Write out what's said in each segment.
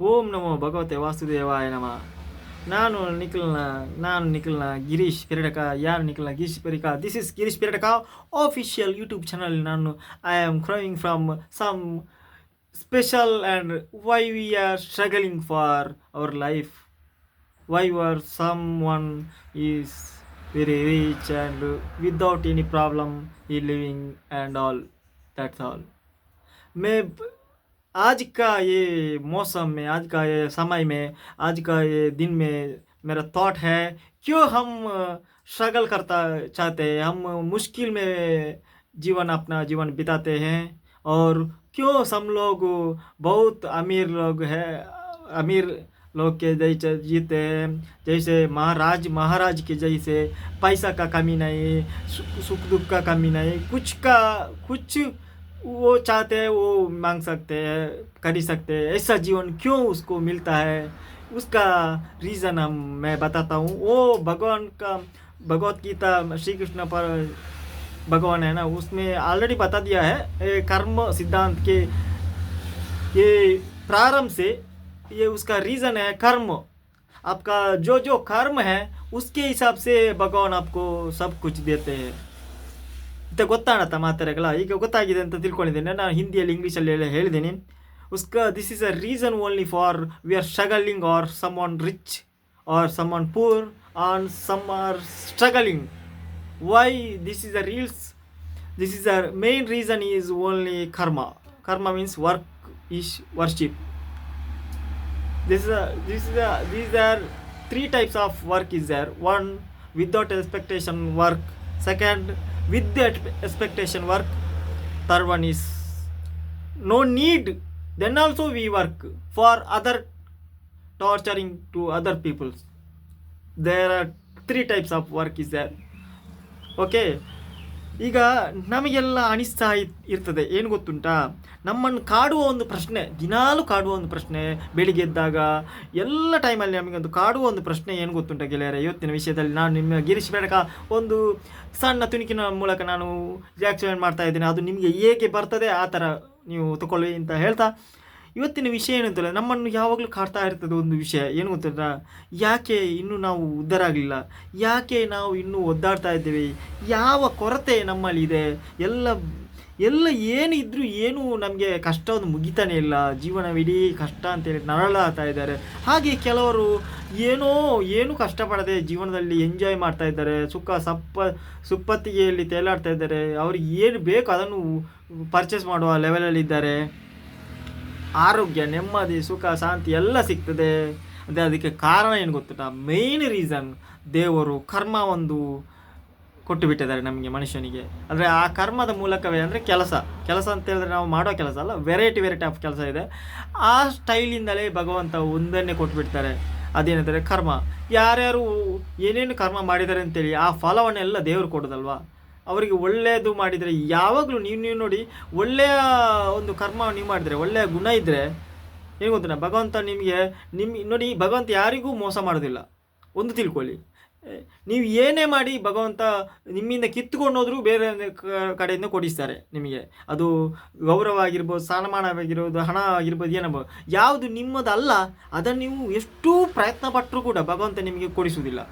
ಓಂ ನಮೋ ಭಗವತೆ ವಾಸುದೇವಾಯ ನಮಃ ನಾನು ನಿಖಿಲ್ನ ನಾನು ನಿಖಿಲ್ನ ಗಿರೀಶ್ ಪೆರಡಕ ಯಾರು ನಿಖಿಲ್ನ Girish Perika this is Girish Peradka official YouTube channel ನಾನು I am crying from some special and why we are struggling for our life why were someone is very rich and without any problem he living and all that's all मैं आज का ये मौसम में आज का ये समय में आज का ये दिन में मेरा थॉट है, क्यों हम स्ट्रगल करता चाहते हैं? हम मुश्किल में जीवन अपना जीवन बिताते हैं और क्यों हम लोग बहुत अमीर लोग हैं, अमीर लोग के जैसे जीते हैं, जैसे महाराज महाराज के जैसे पैसा का कमी नहीं सुख दुख का कमी नहीं, कुछ का, कुछ वो चाहते हैं, वो मांग सकते हैं, कर ही सकते हैं। ऐसा जीवन क्यों उसको मिलता है? उसका रीज़न हम, मैं बताता हूँ। वो भगवान का, भगवत गीता श्री कृष्ण पर भगवान है ना, उसमें ऑलरेडी बता दिया है कर्म सिद्धांत के ये प्रारंभ से ये उसका रीज़न है कर्म। आपका जो जो कर्म है, उसके हिसाब से भगवान आपको सब कुछ देते हैं। ಮತ್ತೆ ಗೊತ್ತಾಣತ್ತ ಮಾತಾರೆಗಳ? ಈಗ ಗೊತ್ತಾಗಿದೆ ಅಂತ ತಿಳ್ಕೊಂಡಿದ್ದೇನೆ. ನಾನು ಹಿಂದಿಯಲ್ಲಿ ಇಂಗ್ಲೀಷಲ್ಲಿ ಎಲ್ಲ ಹೇಳಿದ್ದೀನಿ. ಉಸ್ಕ this is a reason only for we are struggling are someone rich are someone poor one some are struggling why this is a reels this is a main reason is only karma karma means work is worship this is a, these are three types of work is there. One without expectation work. Second with that expectation work third one is no need. Then also we work for other torturing to other people there are three types of work is there. Okay ಈಗ ನಮಗೆಲ್ಲ ಅನಿಸ್ತಾ ಇರ್- ಇರ್ತದೆ. ಏನು ಗೊತ್ತುಂಟಾ? ನಮ್ಮನ್ನು ಕಾಡುವ ಒಂದು ಪ್ರಶ್ನೆ, ದಿನಾಲೂ ಕಾಡುವ ಒಂದು ಪ್ರಶ್ನೆ, ಬೆಳಿಗ್ಗೆ ಎದ್ದಾಗ ಎಲ್ಲ ಟೈಮಲ್ಲಿ ನಮಗೊಂದು ಕಾಡುವ ಒಂದು ಪ್ರಶ್ನೆ ಏನು ಗೊತ್ತುಂಟ ಗೆಳೆಯರೆ? ಇವತ್ತಿನ ವಿಷಯದಲ್ಲಿ ನಾನು ನಿಮ್ಮ ಗಿರೀಶ್ ಬೇಡಕ ಒಂದು ಸಣ್ಣ ತುಣುಕಿನ ಮೂಲಕ ನಾನು ರಿಯಾಕ್ಷನ್ ಮಾಡ್ತಾ ಇದ್ದೇನೆ. ಅದು ನಿಮಗೆ ಹೇಗೆ ಬರ್ತದೆ? ಆ ಥರ ನೀವು ತಗೊಳ್ಳಿ ಅಂತ ಹೇಳ್ತಾ ಇವತ್ತಿನ ವಿಷಯ ಏನು ಅಂತಲ್ಲ, ನಮ್ಮನ್ನು ಯಾವಾಗಲೂ ಕಾಡ್ತಾ ಇರ್ತದೆ ಒಂದು ವಿಷಯ. ಏನು ಗೊತ್ತಿಲ್ಲ ಯಾಕೆ ಇನ್ನೂ ನಾವು ಉದ್ಧಾರ ಆಗಲಿಲ್ಲ ಯಾಕೆ ನಾವು ಇನ್ನೂ ಒದ್ದಾಡ್ತಾ ಇದ್ದೇವೆ? ಯಾವ ಕೊರತೆ ನಮ್ಮಲ್ಲಿ ಇದೆ? ಎಲ್ಲ ಎಲ್ಲ ಏನಿದ್ರೂ ಏನು ನಮಗೆ ಕಷ್ಟ ಒಂದು ಮುಗಿತಾನೆ ಇಲ್ಲ. ಜೀವನವಿಡೀ ಕಷ್ಟ ಅಂತೇಳಿ ನರಳಾಗ್ತಾ ಇದ್ದಾರೆ. ಹಾಗೆ ಕೆಲವರು ಏನೋ, ಏನು ಕಷ್ಟಪಡದೆ ಜೀವನದಲ್ಲಿ ಎಂಜಾಯ್ ಮಾಡ್ತಾ ಇದ್ದಾರೆ. ಸುಖ, ಸಪ್ಪ, ಸುಪ್ಪತ್ತಿಗೆಯಲ್ಲಿ ತೇಲಾಡ್ತಾ ಇದ್ದಾರೆ. ಅವ್ರಿಗೆ ಏನು ಬೇಕು ಅದನ್ನು ಪರ್ಚೇಸ್ ಮಾಡುವ ಲೆವೆಲಲ್ಲಿದ್ದಾರೆ ಆರೋಗ್ಯ, ನೆಮ್ಮದಿ, ಸುಖ, ಶಾಂತಿ ಎಲ್ಲ ಸಿಗ್ತದೆ. ಅದೇ ಅದಕ್ಕೆ ಕಾರಣ ಏನು ಗೊತ್ತಿಲ್ಲ ಮೇಯ್ನ್ ರೀಸನ್ ದೇವರು ಕರ್ಮ ಒಂದು ಕೊಟ್ಟು ಬಿಟ್ಟಿದ್ದಾರೆ ನಮಗೆ ಮನುಷ್ಯನಿಗೆ. ಅಂದರೆ ಆ ಕರ್ಮದ ಮೂಲಕವೇ ಅಂದರೆ ಕೆಲಸ. ಕೆಲಸ ಅಂತ ಹೇಳಿದ್ರೆ ನಾವು ಮಾಡೋ ಕೆಲಸ ಅಲ್ಲ ವೆರೈಟಿ ವೆರೈಟಿ ಆಫ್ ಕೆಲಸ ಇದೆ. ಆ ಸ್ಟೈಲಿಂದಲೇ ಭಗವಂತ ಒಂದನ್ನೇ ಕೊಟ್ಬಿಡ್ತಾರೆ ಅದೇನಂದರೆ ಕರ್ಮ. ಯಾರ್ಯಾರು ಏನೇನು ಕರ್ಮ ಮಾಡಿದ್ದಾರೆ ಅಂತೇಳಿ ಆ ಫಲವನ್ನೆಲ್ಲ ದೇವರು ಕೊಡೋದಲ್ವಾ? ಅವರಿಗೆ ಒಳ್ಳೆಯದು ಮಾಡಿದರೆ ಯಾವಾಗಲೂ ನೀವು ನೀವು ನೋಡಿ ಒಳ್ಳೆಯ ಒಂದು ಕರ್ಮ ನೀವು ಮಾಡಿದರೆ, ಒಳ್ಳೆಯ ಗುಣ ಇದ್ದರೆ ಏನು ಗೊತ್ತಿಲ್ಲ ಭಗವಂತ ನಿಮಗೆ ನಿಮ್ಮ ನೋಡಿ ಭಗವಂತ ಯಾರಿಗೂ ಮೋಸ ಮಾಡೋದಿಲ್ಲ. ಒಂದು ತಿಳ್ಕೊಳ್ಳಿ. ನೀವು ಏನೇ ಮಾಡಿ ಭಗವಂತ ನಿಮ್ಮಿಂದ ಕಿತ್ತುಕೊಂಡು ಹೋದರೂ ಬೇರೆ ಕಡೆಯಿಂದ ಕೊಡಿಸ್ತಾರೆ ನಿಮಗೆ. ಅದು ಗೌರವ ಆಗಿರ್ಬೋದು ಸ್ಥಾನಮಾನವಾಗಿರ್ಬೋದು ಹಣ ಆಗಿರ್ಬೋದು ಏನಬೋದು ಯಾವುದು ನಿಮ್ಮದಲ್ಲ, ಅದನ್ನು ನೀವು ಎಷ್ಟು ಪ್ರಯತ್ನ ಪಟ್ಟರೂ ಕೂಡ ಭಗವಂತ ನಿಮಗೆ ಕೊಡಿಸುವುದಿಲ್ಲ.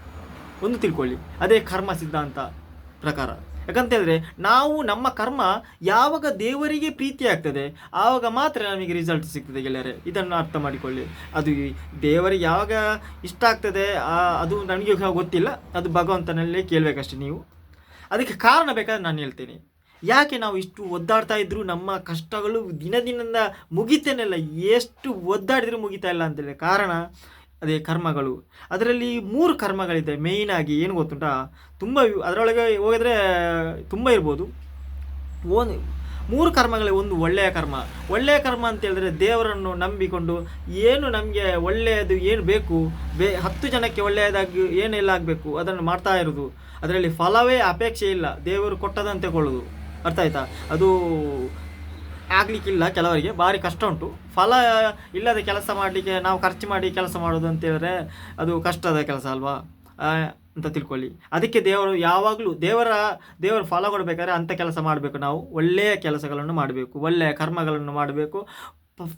ಒಂದು ತಿಳ್ಕೊಳ್ಳಿ. ಅದೇ ಕರ್ಮ ಸಿದ್ಧಾಂತ ಪ್ರಕಾರ. ಯಾಕಂತ ಹೇಳಿದ್ರೆ ನಾವು ನಮ್ಮ ಕರ್ಮ ಯಾವಾಗ ದೇವರಿಗೆ ಪ್ರೀತಿ ಆಗ್ತದೆ, ಆವಾಗ ಮಾತ್ರ ನಮಗೆ ರಿಸಲ್ಟ್ ಸಿಗ್ತದೆ ಗೆಳೆಯರೆ. ಇದನ್ನು ಅರ್ಥ ಮಾಡಿಕೊಳ್ಳಿ. ಅದು ದೇವರಿಗೆ ಯಾವಾಗ ಇಷ್ಟ ಆಗ್ತದೆ ಅದು ನನಗೆ ಗೊತ್ತಿಲ್ಲ. ಅದು ಭಗವಂತನಲ್ಲೇ ಕೇಳಬೇಕಷ್ಟೆ ನೀವು. ಅದಕ್ಕೆ ಕಾರಣ ಬೇಕಾದ್ರೆ ನಾನು ಹೇಳ್ತೇನೆ. ಯಾಕೆ ನಾವು ಇಷ್ಟು ಒದ್ದಾಡ್ತಾ ಇದ್ರು, ನಮ್ಮ ಕಷ್ಟಗಳು ದಿನ ದಿನದಿಂದ ಮುಗಿತೇನೆಲ್ಲ, ಎಷ್ಟು ಒದ್ದಾಡಿದ್ರು ಮುಗಿತಾ ಇಲ್ಲ ಅಂತೇಳಿ ಕಾರಣ ಅದೇ ಕರ್ಮಗಳು. ಅದರಲ್ಲಿ ಮೂರು ಕರ್ಮಗಳಿದೆ. ಮೇಯ್ನಾಗಿ ಏನು ಗೊತ್ತುಂಟಾ? ತುಂಬ ಅದರೊಳಗೆ ಹೋಗಿದ್ರೆ ತುಂಬ ಇರ್ಬೋದು. ಒಂದು, ಮೂರು ಕರ್ಮಗಳೇ ಒಂದು ಒಳ್ಳೆಯ ಕರ್ಮ. ಒಳ್ಳೆಯ ಕರ್ಮ ಅಂತ ಹೇಳಿದ್ರೆ ದೇವರನ್ನು ನಂಬಿಕೊಂಡು ಏನು ನಮಗೆ ಒಳ್ಳೆಯದು ಏನು ಬೇಕು, ಬೇ, ಹತ್ತು ಜನಕ್ಕೆ ಒಳ್ಳೆಯದಾಗಿ ಏನೆಲ್ಲ ಆಗಬೇಕು ಅದನ್ನು ಮಾಡ್ತಾ ಇರೋದು. ಅದರಲ್ಲಿ ಫಲವೇ ಅಪೇಕ್ಷೆ ಇಲ್ಲ. ದೇವರು ಕೊಟ್ಟದಂತೆ ಕೊಳ್ಳೋದು. ಅರ್ಥ ಆಯ್ತಾ? ಅದು ಆಗಲಿಕ್ಕಿಲ್ಲ ಕೆಲವರಿಗೆ, ಭಾರಿ ಕಷ್ಟ ಉಂಟು. ಫಲ ಇಲ್ಲದೆ ಕೆಲಸ ಮಾಡಲಿಕ್ಕೆ ನಾವು ಖರ್ಚು ಮಾಡಿ ಕೆಲಸ ಮಾಡೋದು ಅಂತ ಹೇಳಿದ್ರೆ ಅದು ಕಷ್ಟದ ಕೆಲಸ ಅಲ್ವಾ? ಅಂತ ತಿಳ್ಕೊಳ್ಳಿ. ಅದಕ್ಕೆ ದೇವರು ಯಾವಾಗಲೂ ದೇವರ, ದೇವರು ಫಲ ಕೊಡಬೇಕಾದ್ರೆ ಅಂಥ ಕೆಲಸ ಮಾಡಬೇಕು ನಾವು. ಒಳ್ಳೆಯ ಕೆಲಸಗಳನ್ನು ಮಾಡಬೇಕು, ಒಳ್ಳೆಯ ಕರ್ಮಗಳನ್ನು ಮಾಡಬೇಕು.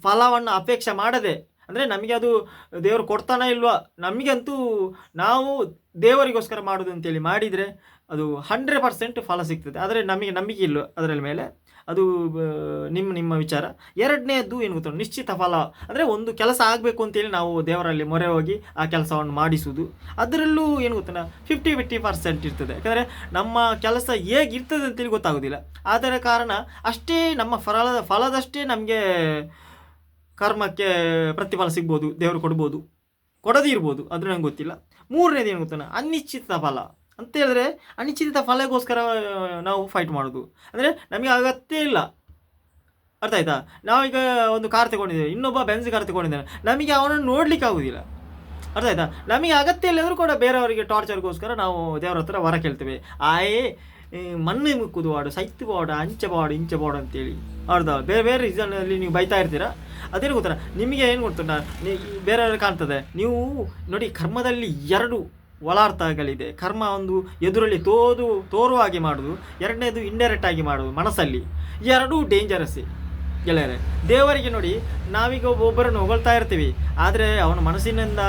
ಫಲವನ್ನು ಅಪೇಕ್ಷೆ ಮಾಡದೆ, ಅಂದರೆ ನಮಗೆ ಅದು ದೇವರು ಕೊಡ್ತಾನೆ ಇಲ್ವಾ, ನಮಗಂತೂ ನಾವು ದೇವರಿಗೋಸ್ಕರ ಮಾಡೋದು ಅಂತೇಳಿ ಮಾಡಿದರೆ ಅದು ಹಂಡ್ರೆಡ್ ಪರ್ಸೆಂಟ್ ಫಲ ಸಿಗ್ತದೆ. ಆದರೆ ನಮಗೆ ನಂಬಿಕೆ ಇಲ್ಲ ಅದರ ಮೇಲೆ. ಅದು ನಿಮ್ಮ ನಿಮ್ಮ ವಿಚಾರ. ಎರಡನೇದು ಏನು ಗೊತ್ತ ನಿಶ್ಚಿತ ಫಲ. ಅಂದರೆ ಒಂದು ಕೆಲಸ ಆಗಬೇಕು ಅಂತೇಳಿ ನಾವು ದೇವರಲ್ಲಿ ಮೊರೆ ಹೋಗಿ ಆ ಕೆಲಸವನ್ನು ಮಾಡಿಸುವುದು. ಅದರಲ್ಲೂ ಏನು ಗೊತ್ತಾ ಫಿಫ್ಟಿ ಫಿಫ್ಟಿ ಪರ್ಸೆಂಟ್ ಇರ್ತದೆ. ಯಾಕಂದರೆ ನಮ್ಮ ಕೆಲಸ ಹೇಗಿರ್ತದೆ ಅಂತೇಳಿ ಗೊತ್ತಾಗೋದಿಲ್ಲ. ಅದರ ಕಾರಣ ಅಷ್ಟೇ ನಮ್ಮ ಫಲದ, ಫಲದಷ್ಟೇ ನಮಗೆ ಕರ್ಮಕ್ಕೆ ಪ್ರತಿಫಲ ಸಿಗ್ಬೋದು, ದೇವರು ಕೊಡ್ಬೋದು. ಕೊಡದೇ ಇರ್ಬೋದು. ಅದು ನಂಗೆ ಗೊತ್ತಿಲ್ಲ. ಮೂರನೇದು ಏನು ಗೊತ್ತಾನ ಅನಿಶ್ಚಿತ ಫಲ. ಅಂತ ಹೇಳಿದ್ರೆ ಅನಿಶ್ಚಿತ ಫಲಗೋಸ್ಕರ ನಾವು ಫೈಟ್ ಮಾಡೋದು. ಅಂದರೆ ನಮಗೆ ಅಗತ್ಯ ಇಲ್ಲ. ಅರ್ಥ ಆಯ್ತಾ? ನಾವೀಗ ಒಂದು ಕಾರ್ ತಗೊಂಡಿದ್ದೇವೆ, ಇನ್ನೊಬ್ಬ ಬೆನ್ಸ್ ಕಾರ್ ತಗೊಂಡಿದ್ದಾನೆ. ನಮಗೆ ಅವನನ್ನು ನೋಡ್ಲಿಕ್ಕೆ ಆಗೋದಿಲ್ಲ. ಅರ್ಥ ಆಯ್ತಾ? ನಮಗೆ ಅಗತ್ಯ ಇಲ್ಲದರೂ ಕೂಡ ಬೇರೆಯವರಿಗೆ ಟಾರ್ಚರ್ಗೋಸ್ಕರ ನಾವು ದೇವರ ಹತ್ರ ಹೊರ ಕೇಳ್ತೇವೆ. ಆಯೇ ಮಣ್ಣು ಮುಕ್ಕುದು ಬಾಡು ಸೈತು ಬಾಡು ಅಂಚೆ ಬಾಡು ಇಂಚೆ ಬಾಡು ಅಂತೇಳಿ. ಅರ್ಧ, ಬೇರೆ ಬೇರೆ ರೀಸನಲ್ಲಿ ನೀವು ಬೈತಾ ಇರ್ತೀರಾ? ಅದೇನು ಗೊತ್ತಾ ನಿಮಗೆ ಏನು ಗೊತ್ತುಂಟ? ಬೇರೆಯವ್ರಿಗೆ ಕಾಣ್ತದೆ. ನೀವು ನೋಡಿ, ಕರ್ಮದಲ್ಲಿ ಎರಡು ಒಳಾರ್ಥಗಳಿದೆ. ಕರ್ಮ ಒಂದು ಎದುರಲ್ಲಿ ತೋದು, ತೋರುವ ಹಾಗೆ ಮಾಡೋದು, ಎರಡನೇದು ಇಂಡೈರೆಕ್ಟ್ ಆಗಿ ಮಾಡೋದು ಮನಸ್ಸಲ್ಲಿ. ಎರಡೂ ಡೇಂಜರಸ್ಸೇ ಗೆಳೆಯರೆ, ದೇವರಿಗೆ ನೋಡಿ, ನಾವೀಗ ಒಬ್ಬರನ್ನು ಹೊಗಳ್ತಾ ಇರ್ತೀವಿ. ಆದರೆ ಅವನ ಮನಸ್ಸಿನಿಂದ,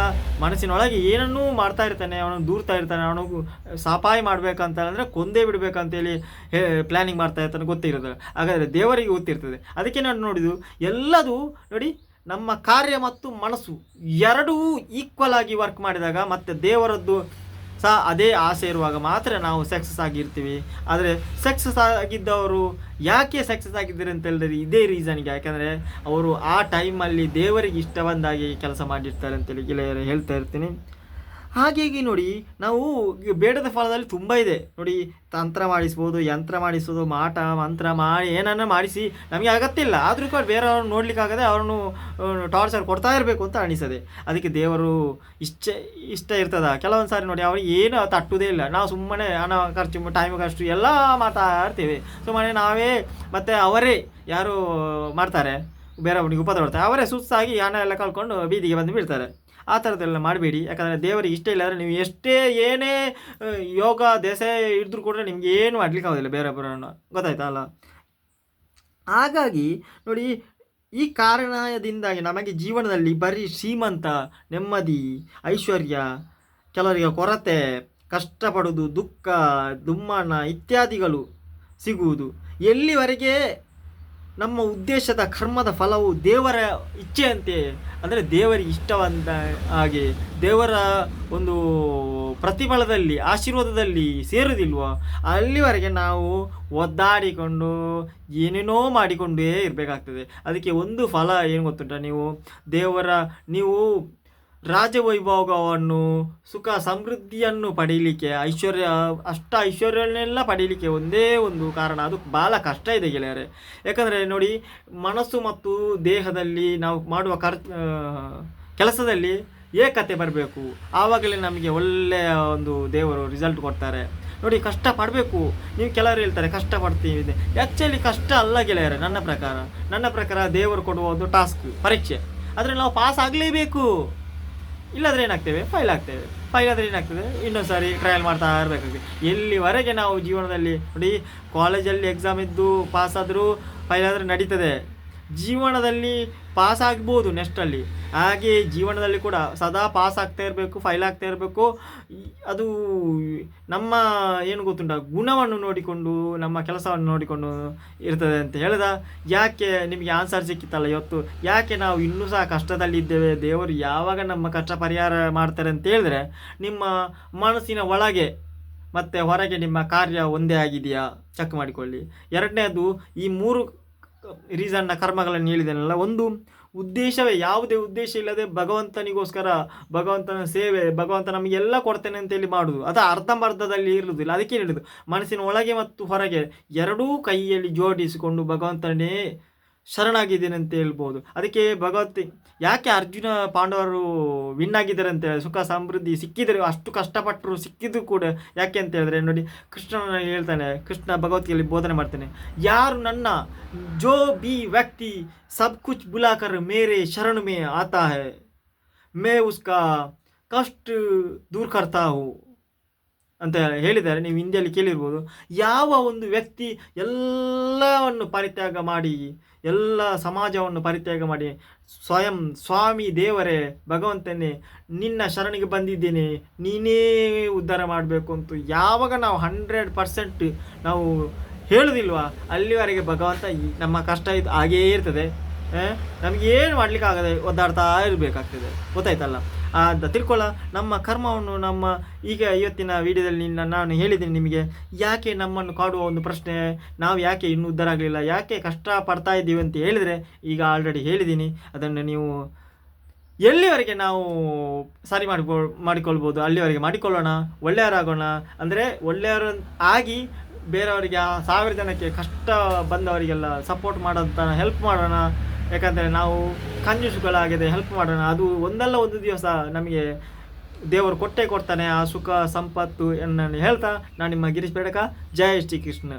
ಮನಸ್ಸಿನೊಳಗೆ ಏನನ್ನೂ ಮಾಡ್ತಾ ಇರ್ತಾನೆ, ಅವನು ದೂರ್ತಾ ಇರ್ತಾನೆ ಅವನಿಗೂ ಸಾಪಾಯ ಮಾಡಬೇಕಂತ ಅಂದರೆ ಕೊಂದೇ ಬಿಡಬೇಕಂತೇಳಿ ಪ್ಲ್ಯಾನಿಂಗ್ ಮಾಡ್ತಾ ಇರ್ತಾನೆ ಗೊತ್ತಿರೋದು ಹಾಗಾದರೆ ದೇವರಿಗೆ ಗೊತ್ತಿರ್ತದೆ. ಅದಕ್ಕೆ ನಾನು ನೋಡಿದ್ದು, ಎಲ್ಲದೂ ನೋಡಿ ನಮ್ಮ ಕಾರ್ಯ ಮತ್ತು ಮನಸ್ಸು ಎರಡೂ ಈಕ್ವಲ್ ಆಗಿ ವರ್ಕ್ ಮಾಡಿದಾಗ ಮತ್ತು ದೇವರದ್ದು ಸಹ ಅದೇ ಆಸೆ ಇರುವಾಗ ಮಾತ್ರ ನಾವು ಸಕ್ಸಸ್ ಆಗಿರ್ತೀವಿ. ಆದರೆ ಸಕ್ಸಸ್ ಆಗಿದ್ದವರು ಯಾಕೆ ಸಕ್ಸಸ್ ಆಗಿದ್ದಾರೆ ಅಂತ ಹೇಳಿದ್ರೆ ಇದೇ ರೀಸನ್ಗೆ ಯಾಕಂದರೆ ಅವರು ಆ ಟೈಮಲ್ಲಿ ದೇವರಿಗೆ ಇಷ್ಟ ಬಂದಾಗಿ ಕೆಲಸ ಮಾಡಿರ್ತಾರೆ ಅಂತೇಳಿ ಗೆಳೆಯರು ಹೇಳ್ತಾ ಇರ್ತೀನಿ. ಹಾಗಾಗಿ ನೋಡಿ, ನಾವು ಬೇಡದ ಫಲದಲ್ಲಿ ತುಂಬ ಇದೆ. ನೋಡಿ, ತಂತ್ರ ಮಾಡಿಸ್ಬೋದು, ಯಂತ್ರ ಮಾಡಿಸೋದು ಮಾಟ, ಮಂತ್ರ ಮಾಡಿ, ಏನನ್ನ ಮಾಡಿಸಿ ನಮಗೆ ಅಗತ್ಯ ಇಲ್ಲ ಆದರೂ ಕೂಡ ಬೇರೆಯವ್ರನ್ನ ನೋಡಲಿಕ್ಕಾಗದೆ ಅವ್ರನ್ನು ಟಾರ್ಚರ್ ಕೊಡ್ತಾ ಇರಬೇಕು ಅಂತ ಅನಿಸದೆ. ಅದಕ್ಕೆ ದೇವರು ಇಷ್ಟ ಇಷ್ಟ ಇರ್ತದ. ಕೆಲವೊಂದು ಸಾರಿ ನೋಡಿ, ಅವ್ರಿಗೆ ಏನು ತಟ್ಟುವುದೇ ಇಲ್ಲ. ನಾವು ಸುಮ್ಮನೆ ಹಣ ಖರ್ಚು ಟೈಮ್ ಖರ್ಚು ಎಲ್ಲ ಮಾತಾಡ್ತೇವೆ ಸುಮ್ಮನೆ ನಾವೇ ಮತ್ತು ಅವರೇ ಯಾರು ಮಾಡ್ತಾರೆ? ಬೇರೆಯವ್ರಿಗೆ ಉಪದ್ರ ಅವರೇ ಸುಸ್ತಾಗಿ ಹಣ ಎಲ್ಲ ಕಳ್ಕೊಂಡು ಬೀದಿಗೆ ಬಂದು ಬಿಡ್ತಾರೆ ಆ ಥರದ್ದೆಲ್ಲ ಮಾಡಬೇಡಿ. ಯಾಕಂದರೆ ದೇವರಿಗೆ ಇಷ್ಟ ಇಲ್ಲ ಅಂದರೆ ನೀವು ಎಷ್ಟೇ ಏನೇ ಯೋಗ ದೇಶ ಇದ್ರೂ ಕೂಡ ನಿಮಗೆ ಏನು ಮಾಡ್ಲಿಕ್ಕೆ ಆಗೋದಿಲ್ಲ ಬೇರೊಬ್ಬರನ್ನು. ಗೊತ್ತಾಯ್ತಾ ಅಲ್ಲ? ಹಾಗಾಗಿ ನೋಡಿ, ಈ ಕಾರಣದಿಂದಾಗಿ ನಮಗೆ ಜೀವನದಲ್ಲಿ ಬರೀ ಶ್ರೀಮಂತ, ನೆಮ್ಮದಿ, ಐಶ್ವರ್ಯ, ಕೆಲವರಿಗೆ ಕೊರತೆ, ಕಷ್ಟಪಡುವುದು, ದುಃಖ ದುಮ್ಮನ ಇತ್ಯಾದಿಗಳು ಸಿಗುವುದು ಎಲ್ಲಿವರೆಗೆ ನಮ್ಮ ಉದ್ದೇಶದ ಕರ್ಮದ ಫಲವು ದೇವರ ಇಚ್ಛೆಯಂತೆ ಅಂದರೆ ದೇವರಿಗೆ ಇಷ್ಟವಾದ ಹಾಗೆ ದೇವರ ಒಂದು ಪ್ರತಿಫಲದಲ್ಲಿ, ಆಶೀರ್ವಾದದಲ್ಲಿ ಸೇರುವುದಿಲ್ವೋ, ಅಲ್ಲಿವರೆಗೆ ನಾವು ಒದ್ದಾಡಿಕೊಂಡು, ಏನೇನೋ ಮಾಡಿಕೊಂಡೇ ಇರಬೇಕಾಗ್ತದೆ. ಅದಕ್ಕೆ ಒಂದು ಫಲ ಏನು ಗೊತ್ತುಂಟ ನೀವು? ದೇವರ, ನೀವು ರಾಜವೈಭೋಗವನ್ನು ಸುಖ ಸಮೃದ್ಧಿಯನ್ನು ಪಡೀಲಿಕ್ಕೆ ಐಶ್ವರ್ಯ, ಅಷ್ಟ ಐಶ್ವರ್ಯನೆಲ್ಲ ಪಡೀಲಿಕ್ಕೆ ಒಂದೇ ಒಂದು ಕಾರಣ. ಅದು ಭಾಳ ಕಷ್ಟ ಇದೆ ಗೆಳೆಯರೆ. ಯಾಕಂದರೆ ನೋಡಿ, ಮನಸ್ಸು ಮತ್ತು ದೇಹದಲ್ಲಿ ನಾವು ಮಾಡುವ ಕರ್ ಕೆಲಸದಲ್ಲಿ ಏಕತೆ ಬರಬೇಕು. ಆವಾಗಲೇ ನಮಗೆ ಒಳ್ಳೆಯ ಒಂದು ದೇವರು ರಿಸಲ್ಟ್ ಕೊಡ್ತಾರೆ. ನೋಡಿ, ಕಷ್ಟ ಪಡಬೇಕು. ನೀವು ಕೆಲವರು ಹೇಳ್ತಾರೆ, ಕಷ್ಟ ಪಡ್ತೀವಿ ಆ್ಯಕ್ಚುಲಿ ಕಷ್ಟ ಅಲ್ಲ ಗೆಳೆಯರೆ, ನನ್ನ ಪ್ರಕಾರ. ನನ್ನ ಪ್ರಕಾರ ದೇವರು ಕೊಡುವ ಒಂದು ಟಾಸ್ಕ್ ಪರೀಕ್ಷೆ. ಆದರೆ ನಾವು ಪಾಸ್ ಆಗಲೇಬೇಕು. ಇಲ್ಲಾದ್ರೆ ಏನಾಗ್ತೇವೆ? ಫೈಲ್ ಆಗ್ತೇವೆ ಫೈಲ್ ಆದರೆ ಏನಾಗ್ತದೆ? ಇನ್ನೊಂದು ಸಾರಿ ಟ್ರಯಲ್ ಮಾಡ್ತಾ ಇರಬೇಕಾಗ್ತದೆ. ಎಲ್ಲಿವರೆಗೆ ನಾವು ಜೀವನದಲ್ಲಿ ನೋಡಿ ಕಾಲೇಜಲ್ಲಿ ಎಕ್ಸಾಮ್ ಇದ್ದು ಪಾಸ್ ಆದರೂ ಫೈಲ್ ಆದರೆ ನಡೀತದೆ. ಜೀವನದಲ್ಲಿ ಪಾಸ್ ಆಗ್ಬೋದು ನೆಕ್ಸ್ಟಲ್ಲಿ ಹಾಗೆ ಜೀವನದಲ್ಲಿ ಕೂಡ ಸದಾ ಪಾಸ್ ಆಗ್ತಾ ಇರಬೇಕು ಫೈಲ್ ಆಗ್ತಾ ಇರಬೇಕು. ಅದು ನಮ್ಮ, ಏನು ಗೊತ್ತುಂಟ, ಗುಣವನ್ನು ನೋಡಿಕೊಂಡು, ನಮ್ಮ ಕೆಲಸವನ್ನು ನೋಡಿಕೊಂಡು ಇರ್ತದೆ ಅಂತ ಹೇಳಿದ. ಯಾಕೆ ನಿಮಗೆ ಆನ್ಸರ್ ಸಿಕ್ಕಿತ್ತಲ್ಲ ಇವತ್ತು? ಯಾಕೆ ನಾವು ಇನ್ನೂ ಸಹ ಕಷ್ಟದಲ್ಲಿದ್ದೇವೆ ದೇವರು ಯಾವಾಗ ನಮ್ಮ ಕಷ್ಟ ಪರಿಹಾರ ಮಾಡ್ತಾರೆ ಅಂತ ಹೇಳಿದ್ರೆ, ನಿಮ್ಮ ಮನಸ್ಸಿನ ಒಳಗೆ ಮತ್ತು ಹೊರಗೆ ನಿಮ್ಮ ಕಾರ್ಯ ಒಂದೇ ಆಗಿದೆಯಾ? ಚೆಕ್ ಮಾಡಿಕೊಳ್ಳಿ. ಎರಡನೇದು, ಈ ಮೂರು ರೀಸನ್ನ ಕರ್ಮಗಳನ್ನು ಹೇಳಿದನಲ್ಲ, ಒಂದು ಉದ್ದೇಶವೇ, ಯಾವುದೇ ಉದ್ದೇಶ ಇಲ್ಲದೆ ಭಗವಂತನಿಗೋಸ್ಕರ, ಭಗವಂತನ ಸೇವೆ, ಭಗವಂತ ನಮಗೆಲ್ಲ ಕೊಡ್ತೇನೆ ಅಂತೇಳಿ ಮಾಡುದು. ಅದು ಅರ್ಧಂಬರ್ಧದಲ್ಲಿ ಇರುವುದಿಲ್ಲ ಅದಕ್ಕೆ ಹೇಳಿದ್ದು? ಮನಸ್ಸಿನ ಒಳಗೆ ಮತ್ತು ಹೊರಗೆ ಎರಡೂ ಕೈಯಲ್ಲಿ ಜೋಡಿಸಿಕೊಂಡು ಭಗವಂತನೇ ಶರಣಾಗಿದ್ದೇನೆ ಅಂತ ಹೇಳ್ಬೋದು. ಅದಕ್ಕೆ ಭಗವತ್ ಯಾಕೆ ಅರ್ಜುನ ಪಾಂಡವರು ವಿನ್ ಆಗಿದ್ದಾರೆ ಅಂತ ಸುಖ ಸಮೃದ್ಧಿ ಸಿಕ್ಕಿದರೆ, ಅಷ್ಟು ಕಷ್ಟಪಟ್ಟರು ಸಿಕ್ಕಿದ್ದು ಕೂಡ ಯಾಕೆ ಅಂತ ಹೇಳಿದ್ರೆ, ನೋಡಿ, ಕೃಷ್ಣನ ಹೇಳ್ತಾನೆ, ಕೃಷ್ಣ ಭಗವದ್ಗೀತೆಯಲ್ಲಿ ಬೋಧನೆ ಮಾಡ್ತಾನೆ, ಯಾರು ನನ್ನ ಜೋ ಬಿ ವ್ಯಕ್ತಿ ಸಬ್ ಕುಚ್ ಬುಲಾಕರ್ ಮೇರೆ ಶರಣ ಮೇ ಆತ ಹೇ, ಮೇ ಉಸ್ಕಾ ಕಷ್ಟ ದೂರ್ ಕರ್ತಾ ಹೂ. ಅಂತ ಹೇಳಿದ್ದಾರೆ. ನೀವು ಹಿಂದಿಯಲ್ಲಿ ಕೇಳಿರ್ಬೋದು. ಯಾವ ಒಂದು ವ್ಯಕ್ತಿ ಎಲ್ಲವನ್ನು ಪರಿತ್ಯಾಗ ಮಾಡಿ, ಎಲ್ಲ ಸಮಾಜವನ್ನು ಪರಿತ್ಯಾಗ ಮಾಡಿ, ಸ್ವಯಂ ಸ್ವಾಮಿ ದೇವರೇ, ಭಗವಂತನೇ, ನಿನ್ನ ಶರಣಿಗೆ ಬಂದಿದ್ದೇನೆ, ನೀನೇ ಉದ್ಧಾರ ಮಾಡಬೇಕು ಅಂತ ಯಾವಾಗ ನಾವು ಹಂಡ್ರೆಡ್ ಪರ್ಸೆಂಟ್ ನಾವು ಹೇಳುದಿಲ್ವಾ? ಅಲ್ಲಿವರೆಗೆ ಭಗವಂತ ನಮ್ಮ ಕಷ್ಟ ಇದು ಹಾಗೇ ಇರ್ತದೆ. ನಮಗೇನು ಮಾಡಲಿಕ್ಕಾಗದೆ ಒದ್ದಾಡ್ತಾ ಇರಬೇಕಾಗ್ತದೆ. ಗೊತ್ತಾಯ್ತಲ್ಲ? ತಿಳ್ಕೊಳ್ಳ ನಮ್ಮ ಕರ್ಮವನ್ನು ನಮ್ಮ ಈಗ ಇವತ್ತಿನ ವಿಡಿಯೋದಲ್ಲಿ ನಾನು ಹೇಳಿದ್ದೀನಿ ನಿಮಗೆ. ಯಾಕೆ ನಮ್ಮನ್ನು ಕಾಡುವ ಒಂದು ಪ್ರಶ್ನೆ, ನಾವು ಯಾಕೆ ಇನ್ನೂ ಉದ್ಧಾರ ಆಗಲಿಲ್ಲ, ಯಾಕೆ ಕಷ್ಟ ಪಡ್ತಾ ಇದ್ದೀವಿ ಅಂತ ಹೇಳಿದರೆ ಈಗ ಆಲ್ರೆಡಿ ಹೇಳಿದ್ದೀನಿ. ಅದನ್ನು ನೀವು ಎಲ್ಲಿವರೆಗೆ ನಾವು ಸರಿ ಮಾಡಿಕೊ, ಮಾಡಿಕೊಳ್ಬೋದು, ಅಲ್ಲಿವರೆಗೆ ಮಾಡಿಕೊಳ್ಳೋಣ ಒಳ್ಳೆಯವರಾಗೋಣ ಅಂದರೆ ಒಳ್ಳೆಯವರು ಆಗಿ ಬೇರೆಯವರಿಗೆ ಆ ಸಾವಿರ ಜನಕ್ಕೆ ಕಷ್ಟ ಬಂದವರಿಗೆಲ್ಲ ಸಪೋರ್ಟ್ ಮಾಡೋಂಥ ಹೆಲ್ಪ್ ಮಾಡೋಣ. ಯಾಕಂದರೆ ನಾವು ಕಂಜೂಸುಗಳಾಗಿದೆ ಹೆಲ್ಪ್ ಮಾಡೋಣ. ಅದು ಒಂದಲ್ಲ ಒಂದು ದಿವಸ ನಮಗೆ ದೇವರು ಕೊಟ್ಟೇ ಕೊಡ್ತಾನೆ. ಆ ಸುಖ, ಸಂಪತ್ತು ಎನ್ನನ್ನು ಹೇಳ್ತಾ ನಾನು ನಿಮ್ಮ ಗಿರೀಶ್ ಬೇಡಕ. ಜಯ ಶ್ರೀ ಕೃಷ್ಣ